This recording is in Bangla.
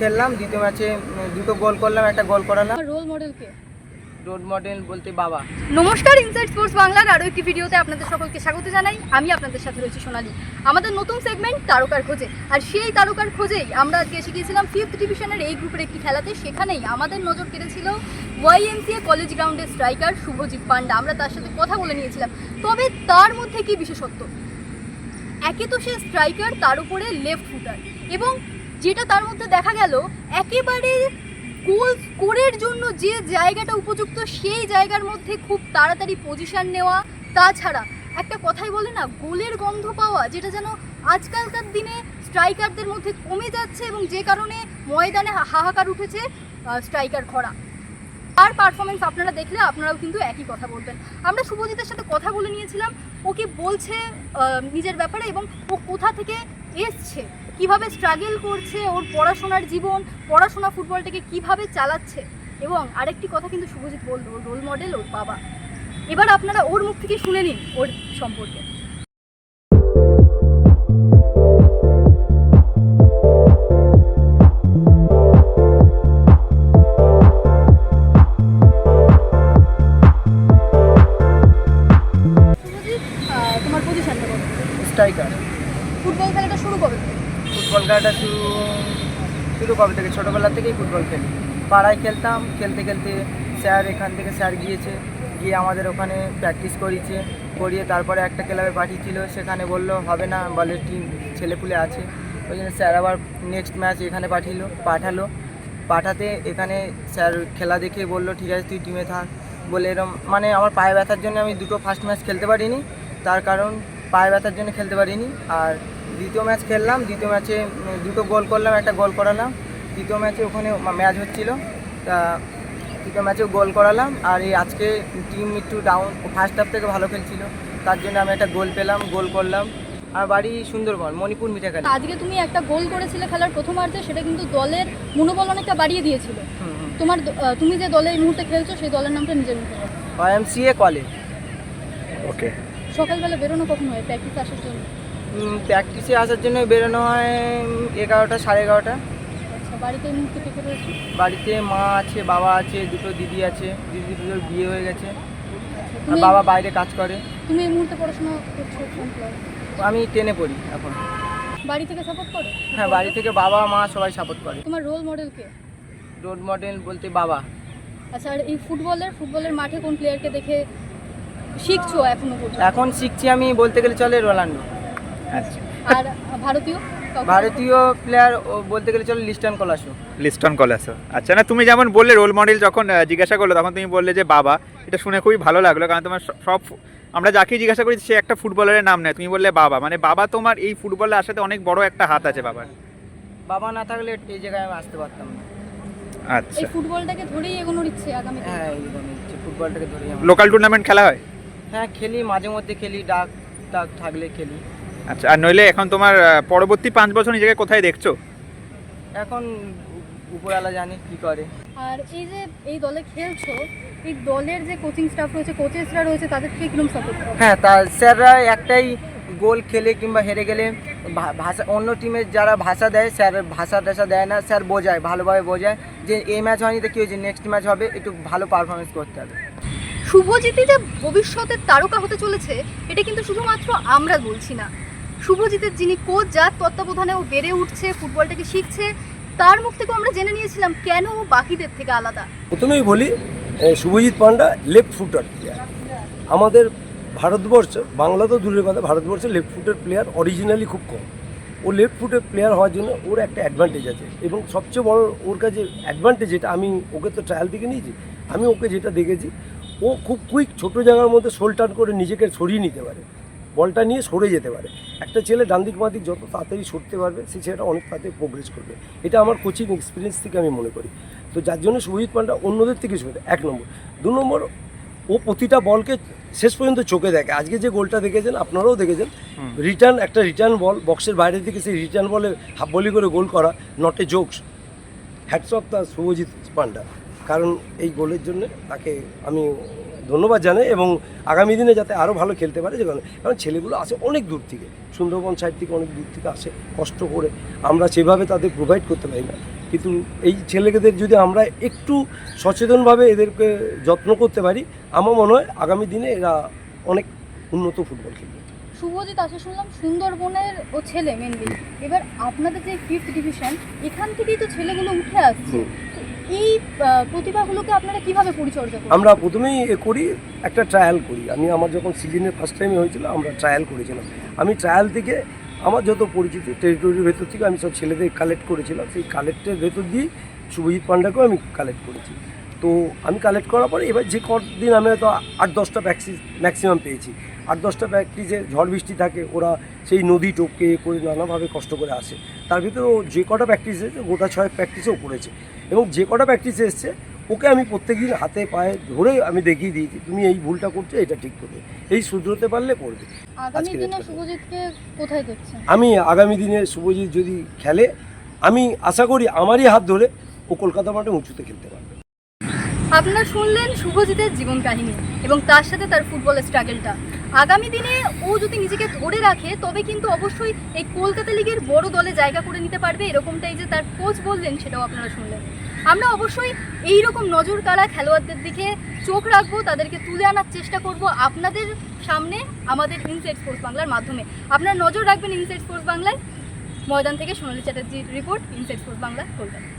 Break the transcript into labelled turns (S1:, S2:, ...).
S1: খেললাম দ্বিতীয় ম্যাচে দুটো গোল করলাম একটা গোল করালাম।
S2: রোল মডেল কে?
S1: রোড মডেল বলতে বাবা।
S2: নমস্কার ইনসাইড স্পোর্টস বাংলার আরও একটি ভিডিওতে আপনাদের সকলকে স্বাগত জানাই। আমি আপনাদের সাথে রয়েছি সোনালি। আমাদের নতুন সেগমেন্ট তারকার খোঁজে। আর সেই তারকার খোঁজেই আমরা আজকে এসে গিয়েছিলাম ফিফথ ডিভিশনের এই গ্রুপের একটি খেলাতে। সেখানেই আমাদের নজর কেড়েছিল ওয়াইএমসিএ কলেজ গ্রাউন্ডের স্ট্রাইকার শুভজিৎ পান্ডা। আমরা তার সাথে কথা বলে নিয়েছিলাম। তবে তার মধ্যে কি বিশেষত্ব? একে তো সে স্ট্রাইকার তার উপরে লেফট ফুটার এবং যেটা তার মধ্যে দেখা গেল, একেবারে গোল স্কোরের জন্য যে জায়গাটা উপযুক্ত, সেই জায়গার মধ্যে খুব তাড়াতাড়ি পজিশন নেওয়া। তাছাড়া একটা কথাই বলে না, গোলের গন্ধ পাওয়া, যেটা যেন আজকালকার দিনে স্ট্রাইকারদের মধ্যে কমে যাচ্ছে এবং যে কারণে ময়দানে হাহাকার উঠেছে স্ট্রাইকার খরা। আর পারফরমেন্স আপনারা দেখলে আপনারাও কিন্তু একই কথা বলবেন। আমরা শুভজিতের সাথে কথা বলে নিয়েছিলাম ও কি বলছে নিজের ব্যাপারে এবং ও কোথা থেকে এসছে? কীভাবে স্ট্রাগল করছে ওর পড়াশোনার জীবন, পড়াশোনা ফুটবলটাকে কীভাবে চালাচ্ছে? এবং আরেকটি কথা কিন্তু শুভজিৎ বলল, ওর রোল মডেল ওর বাবা। এবার আপনারা ওর মুখ থেকে শুনে নিন ওর সম্পর্কে।
S1: স্ট্রাইকার
S2: ফুটবল খেলাটা শুরু কবে?
S1: ফুটবল খেলাটা শুরু শুরু কবে থেকে? ছোটোবেলা থেকেই ফুটবল খেলি। পাড়ায় খেলতাম, খেলতে খেলতে স্যার এখান থেকে, স্যার গিয়েছে, গিয়ে আমাদের ওখানে প্র্যাকটিস করিয়েছে। করিয়ে তারপরে একটা ক্লাবে পাঠিয়েছিল, সেখানে বলল, হবে না, বলে টিম ছেলেপুলে আছে। ওই জন্য স্যার আবার নেক্সট ম্যাচ এখানে পাঠিয়েলো পাঠালো। পাঠাতে এখানে স্যার খেলা দেখে বলল, ঠিক আছে, তুই টিমে থাক। বলে এরম মানে আমার পায়ে ব্যথার জন্য আমি দুটো ফার্স্ট ম্যাচ খেলতে পারিনি। তার কারণ পায়ে ব্যথার জন্য খেলতে পারিনি। আর দ্বিতীয় ম্যাচ খেললাম দ্বিতীয় ম্যাচে দুটো গোল করলাম একটা গোল করালাম। দ্বিতীয় ম্যাচে ওখানে ম্যাচ হচ্ছিল তা দ্বিতীয় ম্যাচেও গোল করালাম। আর এই আজকে টিম একটু ডাউন ফার্স্ট হাফ থেকে ভালো খেলছিল। তার জন্য আমি একটা গোল পেলাম গোল করলাম। আর বাড়ি সুন্দরবন মণিপুর মিঠাখালি।
S2: আজকে তুমি একটা গোল করেছিলে খেলার প্রথমার্ধে সেটা কিন্তু দলের মনোবল অনেকটা বাড়িয়ে দিয়েছিল। তোমার তুমি যে দলে এই মুহূর্তে খেলছো সেই দলের নামটা নিজের মুখে বলো।
S1: ওয়াইএমসিএ কলেজ
S3: ওকে
S2: সকালবেলা বেরোনো কখন হয় প্র্যাকটিস আসার জন্য?
S1: প্র্যাকটিসে আসার জন্য বেরোনো হয় এগারোটা সাড়ে এগারোটা।
S2: আচ্ছা বাড়িতে এই মুহূর্তে কে কে রয়েছে?
S1: বাড়িতে মা আছে বাবা আছে দুটো দিদি আছে দিদি দুটোর বিয়ে হয়ে গেছে।
S2: আচ্ছা,
S1: আর বাবা বাইরে কাজ করে।
S2: তুমি এই মুহূর্তে পড়াশোনা করছ কোন ক্লাস?
S1: আমি টেনে পড়ি এখন।
S2: বাড়ি থেকে সাপোর্ট করে?
S1: হ্যাঁ বাড়ি থেকে বাবা মা সবাই সাপোর্ট করে।
S2: তোমার রোল মডেল কে?
S1: রোড মডেল বলতে বাবা।
S2: আচ্ছা আর এই ফুটবলের ফুটবলের মাঠে কোন প্লেয়ারকে দেখে শিখছো এখনও পর্যন্ত?
S1: এখন শিখছি আমি বলতে গেলে চলে রোনাল্ডো।
S3: আচ্ছা।
S2: আর ভারতীয়?
S1: ভারতীয় প্লেয়ার বলতে গেলে চলে লিস্টন কলাসো।
S3: লিস্টন কলেজ আচ্ছা না তুমি যেমন বললে রোল মডেল যখন জিজ্ঞাসা করল তখন তুমি বললে যে বাবা এটা শুনে খুবই ভালো লাগল কারণ তোমার সব আমরা যাকে জিজ্ঞাসা করি সে একটা ফুটবলারের নাম নেয়। তুমি বললে বাবা মানে বাবা তোমার এই ফুটবলে আসাতে অনেক বড় একটা হাত আছে বাবার।
S1: বাবা না থাকলে এই জায়গায় আমি আসতে পারতাম না।
S3: আচ্ছা।
S2: এই ফুটবলটাকে ধরেই এগোনোর ইচ্ছে আগামী
S1: হ্যাঁ ফুটবলটাকে ধরি আমার
S3: লোকাল টুর্নামেন্ট খেলা হয়?
S1: হ্যাঁ খেলি মাঝে মধ্যে খেলি ডাক ডাক থাকলে খেলি।
S3: আচ্ছা আর নইলে এখন তোমার পরবর্তী পাঁচ বছর নিজেকে কোথায় দেখছ?
S1: এখন উপরওয়ালা জানি কি করে।
S2: আর এই যে এই দলে খেলছো এই দলের যে কোচিং স্টাফ রয়েছে কোচেসরা রয়েছে তাদেরকে কীরকম সাপোর্ট
S1: হ্যাঁ তা স্যাররা একটাই গোল খেলে কিংবা হেরে গেলে ভাষা অন্য টিমের যারা ভাষা দেয় স্যার ভাষা টাষা দেয় না স্যার বোঝায় ভালোভাবে বোঝায় যে এই ম্যাচ হয়নি তো কী হয়েছে? নেক্সট ম্যাচ হবে একটু ভালো পারফরমেন্স করতে হবে।
S2: শুভজিৎই যে ভবিষ্যতের তারকা হতে চলেছে, এটা কিন্তু শুধুমাত্র আমরা বলছি না। শুভজিতের যিনি কোচ, যার তত্ত্বাবধানে ও বেড়ে উঠছে, ফুটবলটাকে শিখছে, তার মুখ থেকে আমরা জেনে নিয়েছিলাম কেন বাকিদের থেকে আলাদা।
S4: প্রথমেই বলি Subhajit Panda left footer player আমাদের ভারতবর্ষ, বাংলা তো দূরের কথা ভারতবর্ষে লেফট ফুটের প্লেয়ার অরিজিনালি খুব কম। ও লেফট ফুটের প্লেয়ার হওয়ার জন্য ওর একটা অ্যাডভান্টেজ আছে এবং সবচেয়ে বড় ওর কাছে অ্যাডভান্টেজ যেটা, আমি ওকে তো ট্রায়াল থেকে নিয়েছি, আমি ওকে যেটা দেখেছি ও খুব কুইক ছোট জায়গার মধ্যে শোল টার্ন করে নিজেকে সরিয়ে নিতে পারে। বলটা নিয়ে সরে যেতে পারে। একটা ছেলে ডান দিক বাঁ দিক যত তাড়াতাড়ি সরতে পারবে সে ছেলেটা অনেক তাড়াতাড়ি প্রোগ্রেস করবে। এটা আমার কোচিং এক্সপিরিয়েন্স থেকে আমি মনে করি। তো যার জন্য শুভজিৎ পান্ডা অন্যদের থেকে সুবিধা এক নম্বর। দু নম্বর ও প্রতিটা বলকে শেষ পর্যন্ত চোখে দেখে। আজকে যে গোলটা দেখেছেন আপনারাও দেখেছেন। রিটার্ন একটা রিটার্ন বল বক্সের বাইরে থেকে সেই রিটার্ন বলে হাফ বলি করে গোল করা not a jokes hats off the Subhajit Panda. কারণ এই গোলের জন্য তাকে আমি ধন্যবাদ জানাই এবং আগামী দিনে যাতে আরও ভালো খেলতে পারে যে কারণ ছেলেগুলো আসে অনেক দূর থেকে সুন্দরবন সাইড থেকে অনেক দূর থেকে আসে কষ্ট করে। আমরা সেভাবে তাদের প্রোভাইড করতে পারি না। কিন্তু এই ছেলেদের যদি আমরা একটু সচেতনভাবে এদেরকে যত্ন করতে পারি আমার মনে হয় আগামী দিনে এরা অনেক উন্নত ফুটবল খেলবে।
S2: শুভজিৎ আসে শুনলাম সুন্দরবনের ও ছেলে মেনলি এবার আপনাদের যে ফিফথ ডিভিশন এখান থেকেই তো ছেলেগুলো উঠে আসছে। এই প্রতিভাগুলোকে আপনারা কীভাবে পরিচর্যা করেন?
S4: আমরা প্রথমেই করি, একটা ট্রায়াল করি। আমি আমার যখন সিজনের ফার্স্ট টাইমে হয়েছিল, আমরা ট্রায়াল করেছিলাম। আমি ট্রায়াল থেকে আমার যত পরিচিতি টেরিটরির ভেতর থেকে আমি সব ছেলেদের কালেক্ট করেছিলাম। সেই কালেক্টের ভেতর দিয়েই শুভজিৎ পান্ডাকেও আমি কালেক্ট করেছি। তো আমি কালেক্ট করার পরে এবার যে কদিন আমি হয়তো আট দশটা প্র্যাকটিস ম্যাক্সিমাম পেয়েছি। আট দশটা প্র্যাকটিসে ঝড় বৃষ্টি থাকে, ওরা সেই নদী টোপকে করে নানাভাবে কষ্ট করে আসে। তার ভিতরে ও যে কটা প্র্যাকটিস এসেছে গোটা ছয় প্র্যাকটিসেও করেছে। এবং যে কটা প্র্যাকটিস এসছে ওকে আমি প্রত্যেকদিন হাতে পায়ে ধরে আমি দেখিয়ে দিয়েছি তুমি এই ভুলটা করছ এটা ঠিক করবে। এই শুধরোতে পারলে করবে।
S2: আগামী দিনে কোথায়
S4: আমি আগামী দিনে শুভজিৎ যদি খেলে আমি আশা করি আমারই হাত ধরে ও কলকাতা মাঠে উঁচুতে খেলতে পারবে।
S2: আপনারা শুনলেন শুভজিতের জীবন কাহিনী এবং তার সাথে তার ফুটবলের স্ট্রাগলটা আগামী দিনে ও যদি নিজেকে ধরে রাখে, তবে কিন্তু অবশ্যই এই কলকাতা লিগের বড় দলে জায়গা করে নিতে পারবে। এরকমটাই যে তার কোচ বললেন, সেটাও আপনারা শুনলেন। আমরা অবশ্যই এই রকম নজর কাড়া খেলোয়াড়দের দিকে চোখ রাখব, তাদেরকে তুলে আনার চেষ্টা করব আপনাদের সামনে আমাদের ইনসাইড স্পোর্টস বাংলার মাধ্যমে। আপনারা নজর রাখবেন ইনসাইড স্পোর্টস বাংলায় ময়দান থেকে Sonali চ্যাটার্জির report inside sports Bangla Kolkata.